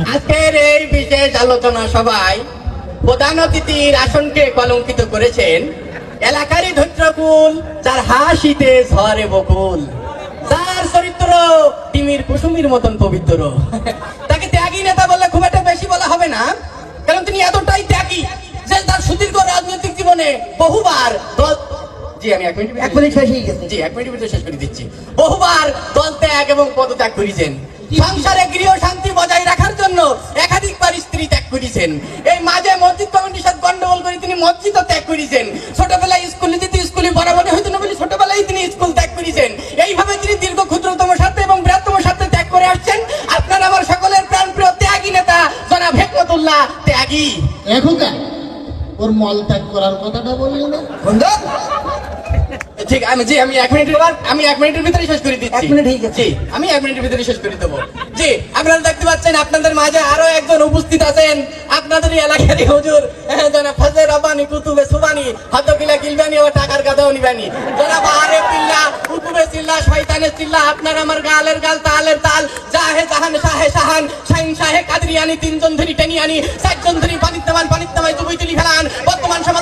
আজকের এই বিশেষ আলোচনা সভায় প্রধান অতিথির আসনকে কলঙ্কিত করেছেন এলাকারই ধৈর্যকুল যার হাসিতে ঝরে বকুল। যার চরিত্র তিমির কুসুমির মতন পবিত্র। তাকে ত্যাগী নেতা বললে খুব একটা বেশি বলা হবে না কারণ তিনি এতটাই ত্যাগী যে তার সুদীর্ঘ রাজনৈতিক জীবনে বহুবার দল জি আমি এক মিনিট এক মিনিট শেষ হয়ে গেছে। জি এক ভিতরে শেষ করে দিচ্ছি। বহুবার দল ত্যাগ এবং পদত্যাগ করেছেন। সংসারে গৃহ শান্তি বজায় জন্য একাধিকবার স্ত্রী ত্যাগ করেছেন। এই মাঝে মসজিদ কমিটির সাথে গন্ডগোল করে তিনি মসজিদও ত্যাগ করেছেন। ছোটবেলায় স্কুলে যেতে স্কুলে বরাবরই হয়তো না বলে ছোটবেলায় তিনি স্কুল ত্যাগ করেছেন। এইভাবে তিনি দীর্ঘ ক্ষুদ্রতম স্বার্থে এবং বৃহত্তম স্বার্থে ত্যাগ করে আসছেন। আপনার আমার সকলের প্রাণপ্রিয় ত্যাগী নেতা জনাব হেকমতুল্লাহ ত্যাগী। এখন ওর মল ত্যাগ করার কথাটা বললি না? বন্ধু? ঠিক আমি জি আমি এক মিনিটের আমি এক মিনিটের ভিতরে শেষ করে দিচ্ছি। এক মিনিট গেছে। জি আমি এক মিনিটের ভিতরে শেষ করে দেবো। জি আপনারা দেখতে পাচ্ছেন আপনাদের মাঝে আরও একজন উপস্থিত আছেন। আপনাদের এলাকারই হুজুর জনাব ফজলে রব্বানি কুতুবে সুবানি হত কিলা কিলবানি ও টাকার গাদাও নিবানি জনাব আরে পিল্লা কুতুবে চিল্লা শয়তানের চিল্লা আপনার আমার গালের গাল তালের তাল। জাহে জাহান শাহে শাহান শাহিন শাহে কাদরিয়ানি তিনজন ধরি টেনিয়ানি চারজন ধরি পানিত্তামান পানিত্তামাই দুবই তুলি ফেলান। বর্তমান সমাজের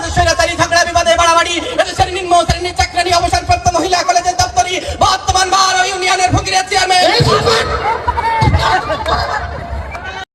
চেয়ারম্যান